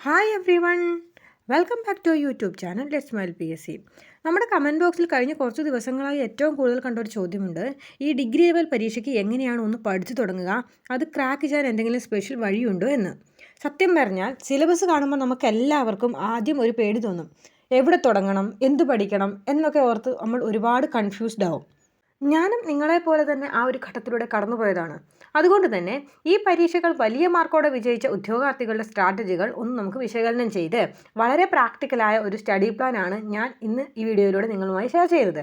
Hi everyone welcome back to YouTube channel let mile P S C നമ്മുടെ comment ബോക്സിൽ കഴിഞ്ഞ കുറച്ച് ദിവസങ്ങളായി ഏറ്റവും കൂടുതൽ കണ്ട ഒരു ചോദ്യമുണ്ട്. ഈ ഡിഗ്രി ലെവൽ പരീക്ഷയ്ക്ക് എങ്ങനെയാണ് ഒന്ന് പഠിച്ചു തുടങ്ങുക? അത് ക്രാക്ക് ചെയ്യാൻ എന്തെങ്കിലും സ്പെഷ്യൽ വഴിയുണ്ടോ എന്ന്. സത്യം പറഞ്ഞാൽ സിലബസ് കാണുമ്പോൾ നമുക്ക് എല്ലാവർക്കും ആദ്യം ഒരു പേടി തോന്നും. എവിടെ തുടങ്ങണം? എന്ത് പഠിക്കണം? എന്നൊക്കെ ഓർത്ത് നമ്മൾ ഒരുപാട് കൺഫ്യൂസ്ഡ് ആവും. ഞാനും നിങ്ങളെപ്പോലെ തന്നെ ആ ഒരു ഘട്ടത്തിലൂടെ കടന്നുപോയതാണ്. അതുകൊണ്ട് തന്നെ ഈ പരീക്ഷകൾ വലിയ മാർക്കോടെ വിജയിച്ച ഉദ്യോഗാർത്ഥികളുടെ സ്ട്രാറ്റജികൾ ഒന്ന് നമുക്ക് വിശകലനം ചെയ്ത് വളരെ പ്രാക്ടിക്കലായ ഒരു സ്റ്റഡി പ്ലാൻ ആണ് ഞാൻ ഇന്ന് ഈ വീഡിയോയിലൂടെ നിങ്ങളുമായി ഷെയർ ചെയ്തത്.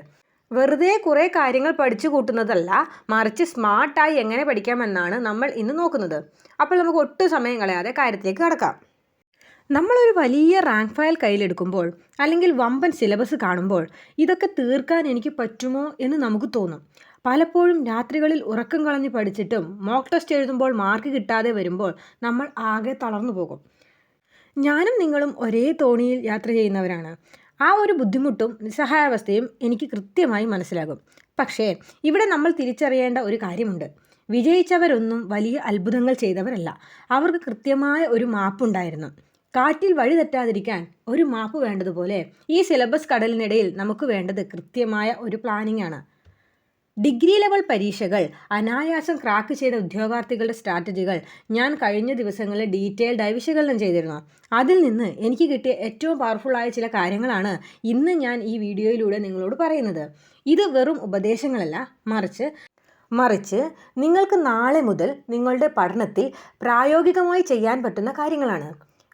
വെറുതെ കുറേ കാര്യങ്ങൾ പഠിച്ചു കൂട്ടുന്നതല്ല മറിച്ച് സ്മാർട്ടായി എങ്ങനെ പഠിക്കാമെന്നാണ് നമ്മൾ ഇന്ന് നോക്കുന്നത്. അപ്പോൾ നമുക്ക് ഒട്ടും സമയം കളയാതെ കാര്യത്തിലേക്ക് കടക്കാം. നമ്മളൊരു വലിയ റാങ്ക് ഫയൽ കയ്യിലെടുക്കുമ്പോൾ അല്ലെങ്കിൽ വമ്പൻ സിലബസ് കാണുമ്പോൾ ഇതൊക്കെ തീർക്കാൻ എനിക്ക് പറ്റുമോ എന്ന് നമുക്ക് തോന്നും. പലപ്പോഴും രാത്രികളിൽ ഉറക്കം കളഞ്ഞ് പഠിച്ചിട്ടും മോക്ക് ടെസ്റ്റ് എഴുതുമ്പോൾ മാർക്ക് കിട്ടാതെ വരുമ്പോൾ നമ്മൾ ആകെ തളർന്നു പോകും. ഞാനും നിങ്ങളും ഒരേ തോണിയിൽ യാത്ര ചെയ്യുന്നവരാണ്. ആ ഒരു ബുദ്ധിമുട്ടും നിസ്സഹായാവസ്ഥയും എനിക്ക് കൃത്യമായി മനസ്സിലാകും. പക്ഷേ ഇവിടെ നമ്മൾ തിരിച്ചറിയേണ്ട ഒരു കാര്യമുണ്ട്. വിജയിച്ചവരൊന്നും വലിയ അത്ഭുതങ്ങൾ ചെയ്തവരല്ല. അവർക്ക് കൃത്യമായ ഒരു മാപ്പുണ്ടായിരുന്നു കാറ്റിൽ വഴി തെറ്റാതിരിക്കാൻ ഒരു മാപ്പ് വേണ്ടതുപോലെ ഈ സിലബസ് കടലിനിടയിൽ നമുക്ക് വേണ്ടത് കൃത്യമായ ഒരു പ്ലാനിംഗ് ആണ്. ഡിഗ്രി ലെവൽ പരീക്ഷകൾ അനായാസം ക്രാക്ക് ചെയ്ത ഉദ്യോഗാർത്ഥികളുടെ സ്ട്രാറ്റജികൾ ഞാൻ കഴിഞ്ഞ ദിവസങ്ങളിൽ ഡീറ്റെയിൽഡായി വിശകലനം ചെയ്തിരുന്നു. അതിൽ നിന്ന് എനിക്ക് കിട്ടിയ ഏറ്റവും പവർഫുള്ളായ ചില കാര്യങ്ങളാണ് ഇന്ന് ഞാൻ ഈ വീഡിയോയിലൂടെ നിങ്ങളോട് പറയുന്നത്. ഇത് വെറും ഉപദേശങ്ങളല്ല. മറിച്ച് മറിച്ച് നിങ്ങൾക്ക് നാളെ മുതൽ നിങ്ങളുടെ പഠനത്തിൽ പ്രായോഗികമായി ചെയ്യാൻ പറ്റുന്ന കാര്യങ്ങളാണ്.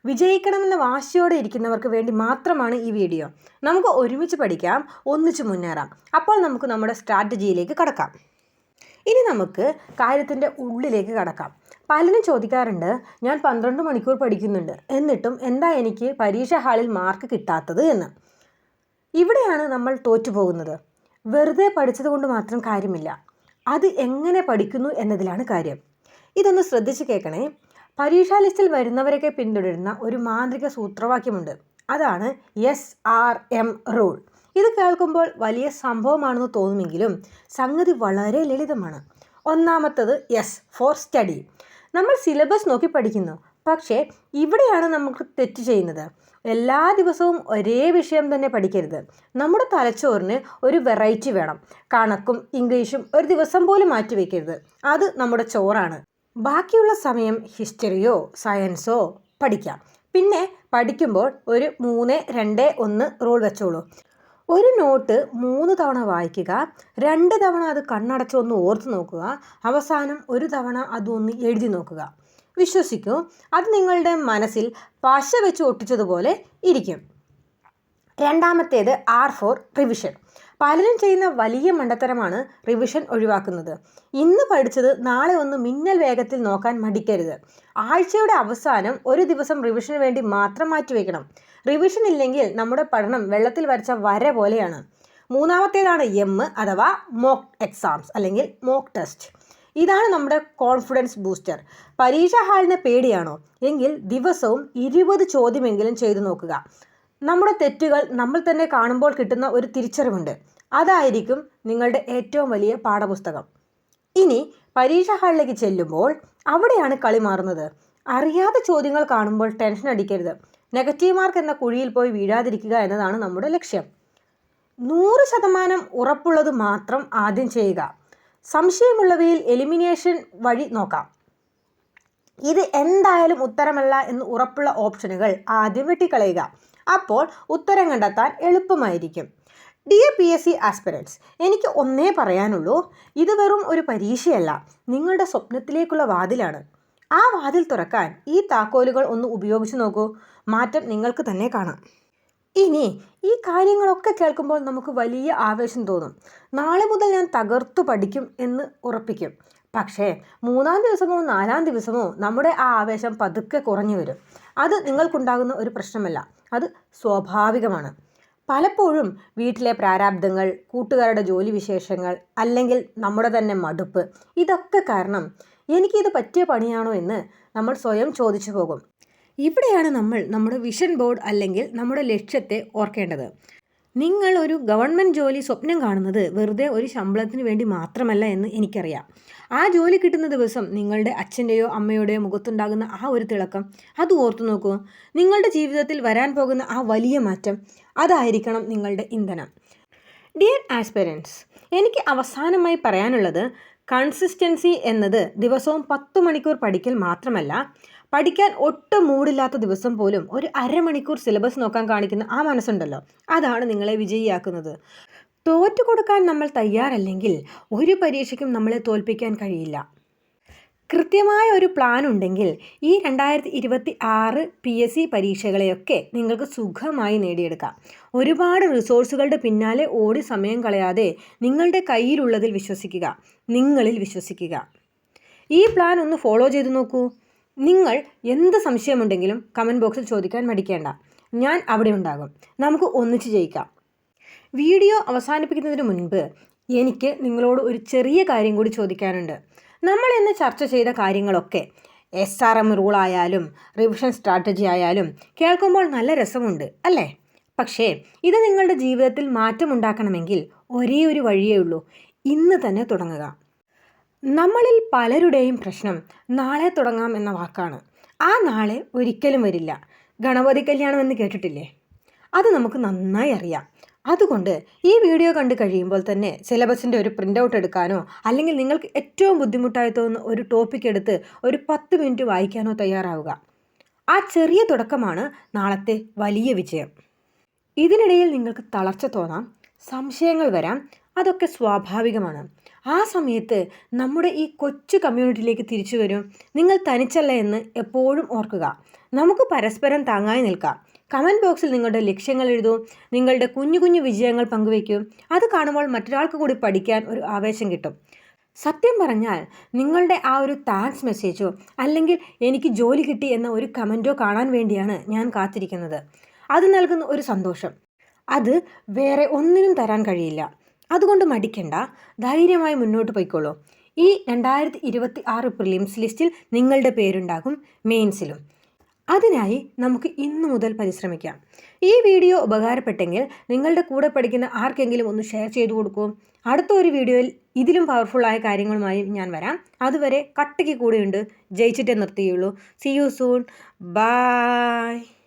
വിജയിക്കണമെന്ന വാശിയോടെ ഇരിക്കുന്നവർക്ക് വേണ്ടി മാത്രമാണ് ഈ വീഡിയോ. നമുക്ക് ഒരുമിച്ച് പഠിക്കാം ഒന്നിച്ച് മുന്നേറാം. അപ്പോൾ നമുക്ക് നമ്മുടെ സ്ട്രാറ്റജിയിലേക്ക് കടക്കാം. ഇനി നമുക്ക് കാര്യത്തിന്റെ ഉള്ളിലേക്ക് കടക്കാം. പലരും ചോദിക്കാറുണ്ട് ഞാൻ പന്ത്രണ്ട് മണിക്കൂർ പഠിക്കുന്നുണ്ട്. എന്നിട്ടും എന്താ എനിക്ക് പരീക്ഷ ഹാളിൽ മാർക്ക് കിട്ടാത്തത് എന്ന്? ഇവിടെയാണ് നമ്മൾ തോറ്റുപോകുന്നത്. വെറുതെ പഠിച്ചത് കൊണ്ട് മാത്രം കാര്യമില്ല. അത് എങ്ങനെ പഠിക്കുന്നു എന്നതിലാണ് കാര്യം. ഇതൊന്ന് ശ്രദ്ധിച്ച് കേൾക്കണേ. പരീക്ഷാ ലിസ്റ്റിൽ വരുന്നവരൊക്കെ പിന്തുടരുന്ന ഒരു മാന്ത്രിക സൂത്രവാക്യമുണ്ട്. അതാണ് എസ് ആർ എം റൂൾ ഇത് കേൾക്കുമ്പോൾ വലിയ സംഭവമാണെന്ന് തോന്നുമെങ്കിലും സംഗതി വളരെ ലളിതമാണ്. ഒന്നാമത്തത് എസ് ഫോർ സ്റ്റഡി നമ്മൾ സിലബസ് നോക്കി പഠിക്കുന്നു. പക്ഷേ ഇവിടെയാണ് നമുക്ക് തെറ്റ് ചെയ്യുന്നത്. എല്ലാ ദിവസവും ഒരേ വിഷയം തന്നെ പഠിക്കരുത്. നമ്മുടെ തലച്ചോറിന് ഒരു വെറൈറ്റി വേണം. കണക്കും ഇംഗ്ലീഷും ഒരു ദിവസം പോലും മാറ്റി വയ്ക്കരുത് അത് നമ്മുടെ ചോറാണ്. ബാക്കിയുള്ള സമയം ഹിസ്റ്ററിയോ സയൻസോ പഠിക്കാം. പിന്നെ പഠിക്കുമ്പോൾ ഒരു മൂന്ന് രണ്ട് ഒന്ന് റൂൾ വെച്ചോളൂ. ഒരു നോട്ട് മൂന്ന് തവണ വായിക്കുക രണ്ട് തവണ അത് കണ്ണടച്ചൊന്ന് ഓർത്ത് നോക്കുക അവസാനം ഒരു തവണ അതൊന്ന് എഴുതി നോക്കുക. വിശ്വസിക്കൂ അത് നിങ്ങളുടെ മനസ്സിൽ പശ വെച്ച് ഒട്ടിച്ചതുപോലെ ഇരിക്കും. രണ്ടാമത്തേത് ആർ ഫോർ റിവിഷൻ. പലരും ചെയ്യുന്ന വലിയ മണ്ടത്തരമാണ് റിവിഷൻ ഒഴിവാക്കുന്നത്. ഇന്ന് പഠിച്ചത് നാളെ ഒന്ന് മിന്നൽ വേഗത്തിൽ നോക്കാൻ മടിക്കരുത്. ആഴ്ചയുടെ അവസാനം ഒരു ദിവസം റിവിഷന് വേണ്ടി മാത്രം മാറ്റിവെക്കണം റിവിഷൻ ഇല്ലെങ്കിൽ നമ്മുടെ പഠനം വെള്ളത്തിൽ വരച്ച വര പോലെയാണ്. മൂന്നാമത്തേതാണ് എം അഥവാ മോക്ക് എക്സാംസ് അല്ലെങ്കിൽ മോക്ക് ടെസ്റ്റ് ഇതാണ് നമ്മുടെ കോൺഫിഡൻസ് ബൂസ്റ്റർ പരീക്ഷാ ഹാളിന് പേടിയാണോ? എങ്കിൽ ദിവസവും ഇരുപത് ചോദ്യമെങ്കിലും ചെയ്തു നോക്കുക. നമ്മുടെ തെറ്റുകൾ നമ്മൾ തന്നെ കാണുമ്പോൾ കിട്ടുന്ന ഒരു തിരിച്ചറിവുണ്ട്. അതായിരിക്കും നിങ്ങളുടെ ഏറ്റവും വലിയ പാഠപുസ്തകം. ഇനി പരീക്ഷ ഹാളിലേക്ക് ചെല്ലുമ്പോൾ അവിടെയാണ് കളി മാറുന്നത്. അറിയാത്ത ചോദ്യങ്ങൾ കാണുമ്പോൾ ടെൻഷൻ അടിക്കരുത്. നെഗറ്റീവ് മാർക്ക് എന്ന കുഴിയിൽ പോയി വീഴാതിരിക്കുക എന്നതാണ് നമ്മുടെ ലക്ഷ്യം. നൂറ് ശതമാനം ഉറപ്പുള്ളത് മാത്രം ആദ്യം ചെയ്യുക. സംശയമുള്ളവയിൽ എലിമിനേഷൻ വഴി നോക്കാം. ഇത് എന്തായാലും ഉത്തരമല്ല എന്ന് ഉറപ്പുള്ള ഓപ്ഷനുകൾ ആദ്യം വെട്ടിക്കളയുക. അപ്പോൾ ഉത്തരം കണ്ടെത്താൻ എളുപ്പമായിരിക്കും. D A P S C aspirants എനിക്ക് ഒന്നേ പറയാനുള്ളൂ. ഇത് വെറും ഒരു പരീക്ഷയല്ല. നിങ്ങളുടെ സ്വപ്നത്തിലേക്കുള്ള വാതിലാണ്. ആ വാതിൽ തുറക്കാൻ ഈ താക്കോലുകൾ ഒന്ന് ഉപയോഗിച്ച് നോക്കൂ. മാറ്റം നിങ്ങൾക്ക് തന്നെ കാണാം. ഇനി ഈ കാര്യങ്ങളൊക്കെ കേൾക്കുമ്പോൾ നമുക്ക് വലിയ ആവേശം തോന്നും. നാളെ മുതൽ ഞാൻ തകർത്തു പഠിക്കും എന്ന് ഉറപ്പിക്കും. പക്ഷേ മൂന്നാം ദിവസമോ നാലാം ദിവസമോ നമ്മുടെ ആ ആവേശം പതുക്കെ കുറഞ്ഞു വരും. അത് നിങ്ങൾക്കുണ്ടാകുന്ന ഒരു പ്രശ്നമല്ല. അത് സ്വാഭാവികമാണ്. പലപ്പോഴും വീട്ടിലെ പ്രാരാബ്ദങ്ങൾ കൂട്ടുകാരുടെ ജോലി വിശേഷങ്ങൾ അല്ലെങ്കിൽ നമ്മുടെ തന്നെ മടുപ്പ് ഇതൊക്കെ കാരണം എനിക്കിത് പറ്റിയ പണിയാണോ എന്ന് നമ്മൾ സ്വയം ചോദിച്ചു പോകും. ഇവിടെയാണ് നമ്മൾ നമ്മുടെ വിഷൻ ബോർഡ് അല്ലെങ്കിൽ നമ്മുടെ ലക്ഷ്യത്തെ ഓർക്കേണ്ടത്. നിങ്ങൾ ഒരു ഗവൺമെന്റ് ജോലി സ്വപ്നം കാണുന്നത് വെറുതെ ഒരു ശമ്പളത്തിന് വേണ്ടി മാത്രമല്ല എന്ന് എനിക്കറിയാം. ആ ജോലി കിട്ടുന്ന ദിവസം നിങ്ങളുടെ അച്ഛന്റെയോ അമ്മയുടെയോ മുഖത്തുണ്ടാകുന്ന ആ ഒരു തിളക്കം അത് ഓർത്തു നോക്കൂ. നിങ്ങളുടെ ജീവിതത്തിൽ വരാൻ പോകുന്ന ആ വലിയ മാറ്റം അതായിരിക്കണം നിങ്ങളുടെ ഇന്ധനം. ഡിയർ ആസ്പിരൻസ് എനിക്ക് അവസാനമായി പറയാനുള്ളത് കൺസിസ്റ്റൻസി എന്നത് ദിവസവും പത്ത് മണിക്കൂർ പഠിക്കൽ മാത്രമല്ല പഠിക്കാൻ ഒട്ടും മൂടില്ലാത്ത ദിവസം പോലും ഒരു അരമണിക്കൂർ സിലബസ് നോക്കാൻ കാണിക്കുന്ന ആ മനസ്സുണ്ടല്ലോ. അതാണ് നിങ്ങളെ വിജയിയാക്കുന്നത്. തോറ്റു കൊടുക്കാൻ നമ്മൾ തയ്യാറല്ലെങ്കിൽ ഒരു പരീക്ഷയ്ക്കും നമ്മളെ തോൽപ്പിക്കാൻ കഴിയില്ല. കൃത്യമായ ഒരു പ്ലാൻ ഉണ്ടെങ്കിൽ ഈ രണ്ടായിരത്തി ഇരുപത്തി ആറ് പി എസ് സി പരീക്ഷകളെയൊക്കെ നിങ്ങൾക്ക് സുഖമായി നേടിയെടുക്കാം. ഒരുപാട് റിസോഴ്സുകളുടെ പിന്നാലെ ഓടി സമയം കളയാതെ നിങ്ങളുടെ കയ്യിലുള്ളതിൽ വിശ്വസിക്കുക. നിങ്ങളിൽ വിശ്വസിക്കുക. ഈ പ്ലാൻ ഒന്ന് ഫോളോ ചെയ്ത് നോക്കൂ. നിങ്ങൾ എന്ത് സംശയമുണ്ടെങ്കിലും കമന്റ് ബോക്സിൽ ചോദിക്കാൻ മടിക്കേണ്ട. ഞാൻ അവിടെ ഉണ്ടാകും. നമുക്ക് ഒന്നിച്ച് ജയിക്കാം. വീഡിയോ അവസാനിപ്പിക്കുന്നതിന് മുൻപ് എനിക്ക് നിങ്ങളോട് ഒരു ചെറിയ കാര്യം കൂടി ചോദിക്കാനുണ്ട്. നമ്മൾ ഇന്ന് ചർച്ച ചെയ്ത കാര്യങ്ങളൊക്കെ എസ് ആർ എം റൂൾ ആയാലും റിവിഷൻ സ്ട്രാറ്റജി ആയാലും കേൾക്കുമ്പോൾ നല്ല രസമുണ്ട് അല്ലേ? പക്ഷേ ഇത് നിങ്ങളുടെ ജീവിതത്തിൽ മാറ്റമുണ്ടാക്കണമെങ്കിൽ ഒരേ ഒരു വഴിയേ ഉള്ളൂ. ഇന്ന് തന്നെ തുടങ്ങുക. നമ്മളിൽ പലരുടെയും പ്രശ്നം നാളെ തുടങ്ങാം എന്ന വാക്കാണ്. ആ നാളെ ഒരിക്കലും വരില്ല. ഗണപതി കല്യാണം എന്ന് കേട്ടിട്ടില്ലേ? അത് നമുക്ക് നന്നായി അറിയാം. അതുകൊണ്ട് ഈ വീഡിയോ കണ്ടു കഴിയുമ്പോൾ തന്നെ സിലബസിന്റെ ഒരു പ്രിന്റ് ഔട്ട് എടുക്കാനോ അല്ലെങ്കിൽ നിങ്ങൾക്ക് ഏറ്റവും ബുദ്ധിമുട്ടായി തോന്നുന്ന ഒരു ടോപ്പിക് എടുത്ത് ഒരു പത്ത് മിനിറ്റ് വായിക്കാനോ തയ്യാറാവുക. ആ ചെറിയ തുടക്കമാണ് നാളത്തെ വലിയ വിജയം. ഇതിനിടയിൽ നിങ്ങൾക്ക് തളർച്ച തോന്നാം സംശയങ്ങൾ വരാം അതൊക്കെ സ്വാഭാവികമാണ്. ആ സമയത്ത് നമ്മുടെ ഈ കൊച്ചു കമ്മ്യൂണിറ്റിയിലേക്ക് തിരിച്ചു വരും. നിങ്ങൾ തനിച്ചല്ല എന്ന് എപ്പോഴും ഓർക്കുക. നമുക്ക് പരസ്പരം താങ്ങായി നിൽക്കാം. കമന്റ് ബോക്സിൽ നിങ്ങളുടെ ലക്ഷ്യങ്ങൾ എഴുതൂ. നിങ്ങളുടെ കുഞ്ഞു കുഞ്ഞു വിജയങ്ങൾ പങ്കുവയ്ക്കൂ. അത് കാണുമ്പോൾ മറ്റൊരാൾക്ക് കൂടി പഠിക്കാൻ ഒരു ആവേശം കിട്ടും. സത്യം പറഞ്ഞാൽ നിങ്ങളുടെ ആ ഒരു താങ്ക്സ് മെസ്സേജോ അല്ലെങ്കിൽ എനിക്ക് ജോലി കിട്ടി എന്ന ഒരു കമന്റോ കാണാൻ വേണ്ടിയാണ് ഞാൻ കാത്തിരിക്കുന്നത്. അത് നൽകുന്ന ഒരു സന്തോഷം. അത് വേറെ ഒന്നിനും തരാൻ കഴിയില്ല. അതുകൊണ്ട് മടിക്കണ്ട. ധൈര്യമായി മുന്നോട്ട് പോയിക്കോളൂ. ഈ രണ്ടായിരത്തി ഇരുപത്തി ആറ് പ്രിലിംസ് ലിസ്റ്റിൽ നിങ്ങളുടെ പേരുണ്ടാകും മെയിൻസിലും. അതിനായി നമുക്ക് ഇന്നു മുതൽ പരിശ്രമിക്കാം. ഈ വീഡിയോ ഉപകാരപ്പെട്ടെങ്കിൽ നിങ്ങളുടെ കൂടെ പഠിക്കുന്ന ആർക്കെങ്കിലും ഒന്ന് ഷെയർ ചെയ്തു കൊടുക്കൂ. അടുത്ത ഒരു വീഡിയോയിൽ ഇതിലും പവർഫുള്ളായ കാര്യങ്ങളുമായി ഞാൻ വരാം. അതുവരെ കട്ടയ്ക്ക് കൂടെയുണ്ട്. ജയിച്ചിട്ടേ നിർത്തിയുള്ളൂ. See you soon bye